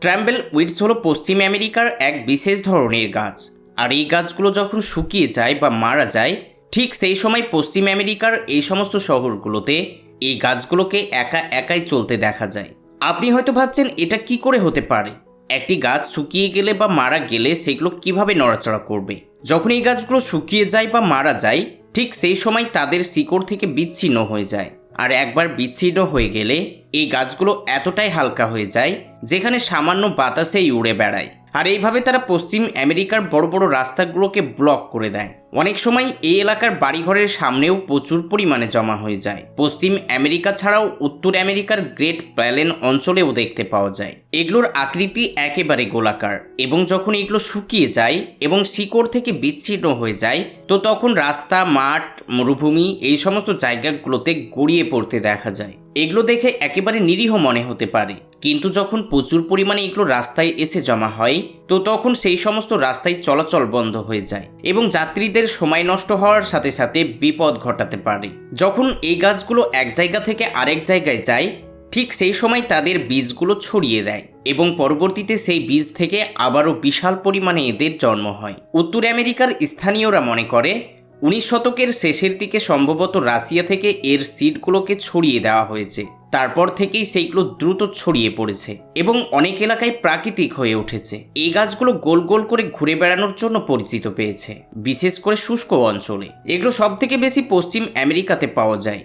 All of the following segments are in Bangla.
ট্র্যাম্বেল উইডস হলো পশ্চিম আমেরিকার এক বিশেষ ধরনের গাছ। আর এই গাছগুলো যখন শুকিয়ে যায় বা মারা যায়, ঠিক সেই সময় পশ্চিম আমেরিকার এই সমস্ত শহরগুলোতে এই গাছগুলোকে একা একাই চলতে দেখা যায়। আপনি হয়তো ভাবছেন, এটা কি করে হতে পারে? একটি গাছ শুকিয়ে গেলে বা মারা গেলে সেগুলো কীভাবে নড়াচড়া করবে? যখন এই গাছগুলো শুকিয়ে যায় বা মারা যায়, ঠিক সেই সময় তাদের শিকড় থেকে বিচ্ছিন্ন হয়ে যায়। আর একবার বিচ্ছিন্ন হয়ে গেলে এই গাছগুলো এতটাই হালকা হয়ে যায় যেখানে সামান্য বাতাসেই উড়ে বেড়ায়। আর এইভাবে তারা পশ্চিম আমেরিকার বড় বড় রাস্তাগুলোকে ব্লক করে দেয়। অনেক সময় এই এলাকার বাড়িঘরের সামনেও প্রচুর পরিমাণে জমা হয়ে যায়। পশ্চিম আমেরিকা ছাড়াও উত্তর আমেরিকার গ্রেট প্ল্যালেন অঞ্চলেও দেখতে পাওয়া যায়। এগুলোর আকৃতি একেবারে গোলাকার এবং যখন এগুলো শুকিয়ে যায় এবং শিকড় থেকে বিচ্ছিন্ন হয়ে যায়, তো তখন রাস্তা, মাঠ, মরুভূমি এই সমস্ত জায়গাগুলোতে গড়িয়ে পড়তে দেখা যায়। এগুলো দেখে একেবারে নিরীহ মনে হতে পারে। কিন্তু যখন প্রচুর পরিমাণে এগুলো রাস্তায় এসে জমা হয়, তো তখন সেই সমস্ত রাস্তায় চলাচল বন্ধ হয়ে যায় এবং যাত্রীদের সময় নষ্ট হওয়ার সাথে সাথে বিপদ ঘটাতে পারে। যখন এই গাছগুলো এক জায়গা থেকে আরেক জায়গায় যায়, ঠিক সেই সময় তাদের বীজগুলো ছড়িয়ে দেয় এবং পরবর্তীতে সেই বীজ থেকে আবারও বিশাল পরিমাণে এদের জন্ম হয়। উত্তর আমেরিকার স্থানীয়রা মনে করে উনিশ শতকের শেষের দিকে সম্ভবত রাশিয়া থেকে এর সিটগুলোকে ছড়িয়ে দেওয়া হয়েছে। তারপর থেকেই সেইগুলো দ্রুত ছড়িয়ে পড়েছে এবং অনেক এলাকায় প্রাকৃতিক হয়ে উঠেছে। এই গাছগুলো গোল গোল করে ঘুরে বেড়ানোর জন্য পরিচিত পেয়েছে, বিশেষ করে শুষ্ক অঞ্চলে। এগুলো সব থেকে বেশি পশ্চিম আমেরিকাতে পাওয়া যায়।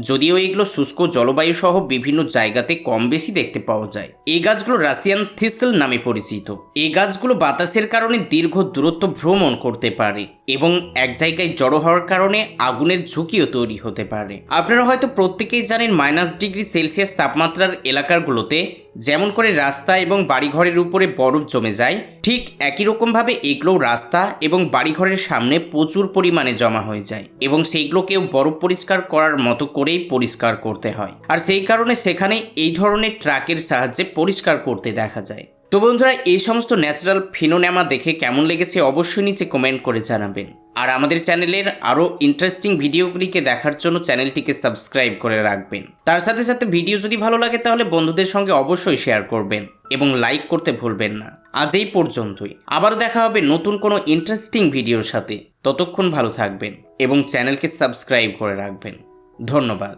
যদিও এগুলো শুষ্ক জলবায়ু সহ বিভিন্ন জায়গাতে কম বেশি দেখতে পাওয়া যায়। এই গাছগুলো রাশিয়ান থিসেল নামে পরিচিত। এই গাছগুলো বাতাসের কারণে দীর্ঘ দূরত্ব ভ্রমণ করতে পারে এবং এক জায়গায় জড়ো হওয়ার কারণে আগুনের ঝুঁকিও তৈরি হতে পারে। আপনারা হয়তো প্রত্যেকেই জানেন মাইনাস ডিগ্রি সেলসিয়াস তাপমাত্রার এলাকাগুলোতে যেমন করে রাস্তা এবং বাড়িঘরের উপরে বরফ জমে যায়, ঠিক একই রকমভাবে এগুলো রাস্তা এবং বাড়িঘরের সামনে প্রচুর পরিমাণে জমা হয়ে যায় এবং সেইগুলোকেও বরফ পরিষ্কার করার মতো করেই পরিষ্কার করতে হয়। আর সেই কারণে সেখানে এই ধরনের ট্রাকের সাহায্যে পরিষ্কার করতে দেখা যায়। তো বন্ধুরা, এই সমস্ত ন্যাচারাল ফিনোনেমা দেখে কেমন লেগেছে অবশ্যই নিচে কমেন্ট করে জানাবেন। আর আমাদের চ্যানেলের আরও ইন্টারেস্টিং ভিডিওগুলিকে দেখার জন্য চ্যানেলটিকে সাবস্ক্রাইব করে রাখবেন। তার সাথে সাথে ভিডিও যদি ভালো লাগে তাহলে বন্ধুদের সঙ্গে অবশ্যই শেয়ার করবেন এবং লাইক করতে ভুলবেন না। আজ এই পর্যন্তই। আবারও দেখা হবে নতুন কোনো ইন্টারেস্টিং ভিডিওর সাথে। ততক্ষণ ভালো থাকবেন এবং চ্যানেলকে সাবস্ক্রাইব করে রাখবেন। ধন্যবাদ।